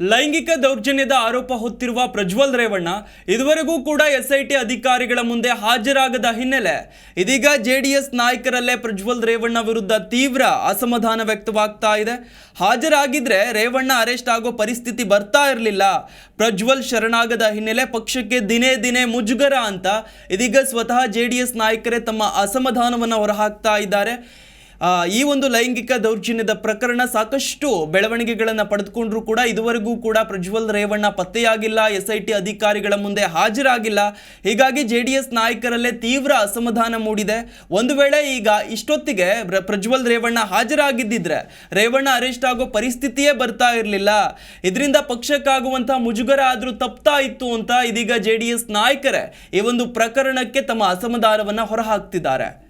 ಲೈಂಗಿಕ ದೌರ್ಜನ್ಯದ ಆರೋಪ ಹೊತ್ತಿರುವ ಪ್ರಜ್ವಲ್ ರೇವಣ್ಣ ಇದುವರೆಗೂ ಕೂಡ ಎಸ್ಐಟಿ ಅಧಿಕಾರಿಗಳ ಮುಂದೆ ಹಾಜರಾಗದ ಹಿನ್ನೆಲೆ. ಇದೀಗ ಜೆಡಿಎಸ್ ನಾಯಕರಲ್ಲೇ ಪ್ರಜ್ವಲ್ ರೇವಣ್ಣ ವಿರುದ್ಧ ತೀವ್ರ ಅಸಮಾಧಾನ ವ್ಯಕ್ತವಾಗ್ತಾ ಇದೆ. ಹಾಜರಾಗಿದ್ರೆ ರೇವಣ್ಣ ಅರೆಸ್ಟ್ ಆಗೋ ಪರಿಸ್ಥಿತಿ ಬರ್ತಾ ಇರಲಿಲ್ಲ. ಪ್ರಜ್ವಲ್ ಶರಣಾಗದ ಹಿನ್ನೆಲೆ ಪಕ್ಷಕ್ಕೆ ದಿನೇ ದಿನೇ ಮುಜುಗರ ಅಂತ ಇದೀಗ ಸ್ವತಃ ಜೆಡಿಎಸ್ ನಾಯಕರೇ ತಮ್ಮ ಅಸಮಾಧಾನವನ್ನು ಹೊರಹಾಕ್ತಾ ಇದ್ದಾರೆ. ಈ ಒಂದು ಲೈಂಗಿಕ ದೌರ್ಜನ್ಯದ ಪ್ರಕರಣ ಸಾಕಷ್ಟು ಬೆಳವಣಿಗೆಗಳನ್ನು ಪಡೆದುಕೊಂಡ್ರೂ ಕೂಡ ಇದುವರೆಗೂ ಕೂಡ ಪ್ರಜ್ವಲ್ ರೇವಣ್ಣ ಪತ್ತೆಯಾಗಿಲ್ಲ ಎಸ್ ಐ ಟಿ ಅಧಿಕಾರಿಗಳ ಮುಂದೆ ಹಾಜರಾಗಿಲ್ಲ. ಹೀಗಾಗಿ ಜೆ ಡಿ ಎಸ್ ನಾಯಕರಲ್ಲೇ ತೀವ್ರ ಅಸಮಾಧಾನ ಮೂಡಿದೆ. ಒಂದು ವೇಳೆ ಈಗ ಇಷ್ಟೊತ್ತಿಗೆ ಪ್ರ- ಪ್ರಜ್ವಲ್ ರೇವಣ್ಣ ಹಾಜರಾಗಿದ್ದಿದ್ರೆ ರೇವಣ್ಣ ಅರೆಸ್ಟ್ ಆಗೋ ಪರಿಸ್ಥಿತಿಯೇ ಬರ್ತಾ ಇರಲಿಲ್ಲ. ಇದರಿಂದ ಪಕ್ಷಕ್ಕಾಗುವಂತಹ ಮುಜುಗರ ಆದರೂ ತಪ್ತಾ ಇತ್ತು ಅಂತ ಇದೀಗ ಜೆ ಡಿ ಎಸ್ ನಾಯಕರೇ ಈ ಒಂದು ಪ್ರಕರಣಕ್ಕೆ ತಮ್ಮ ಅಸಮಾಧಾನವನ್ನು ಹೊರಹಾಕ್ತಿದ್ದಾರೆ.